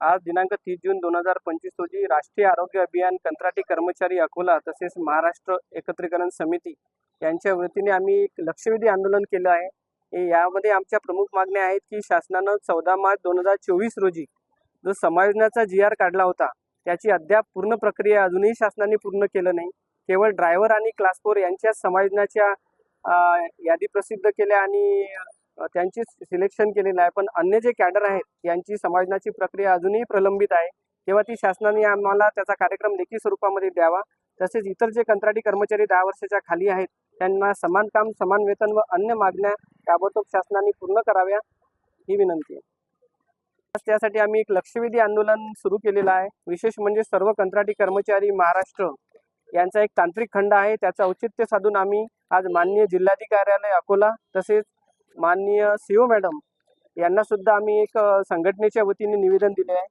आज दिनांक तीस जून दोन हजार पंचवीस रोजी राष्ट्रीय आरोग्य अभियान कंत्राटी कर्मचारी अकोला तसेच महाराष्ट्र एकत्रीकरण समिती यांच्या वतीने आम्ही एक लक्षवेधी आंदोलन केलं आहे. यामध्ये आमच्या प्रमुख मागण्या आहेत की शासनानं चौदा मार्च दोन हजार चोवीस रोजी जो समायोजनाचा जी आर काढला होता त्याची अद्याप पूर्ण प्रक्रिया अजूनही शासनाने पूर्ण केलं नाही. केवळ ड्रायव्हर आणि क्लास फोर यांच्या समायोजनाच्या यादी प्रसिद्ध केल्या आणि त्यांची सिलेक्शन केलेलं आहे. पण अन्य जे कॅडर आहेत यांची समायोजनाची प्रक्रिया अजूनही प्रलंबित आहे. तेव्हा ती शासनाने आम्हाला त्याचा कार्यक्रम लेखी स्वरूपामध्ये द्यावा. तसेच इतर जे कंत्राटी कर्मचारी दहा वर्षाच्या खाली आहेत त्यांना समान काम समान वेतन व अन्य मागण्या ताबडतोब शासनाने पूर्ण कराव्या ही विनंती आहे. त्यासाठी आम्ही एक लक्षवेधी आंदोलन सुरू केलेलं आहे. विशेष म्हणजे सर्व कंत्राटी कर्मचारी महाराष्ट्र यांचा एक तांत्रिक खंड आहे. त्याचं औचित्य साधून आम्ही आज माननीय जिल्हाधिकार्यालय अकोला तसेच माननीय सी ओ मॅडम यांना सुद्धा आम्ही एक संघटनेच्या वतीने निवेदन दिले आहे.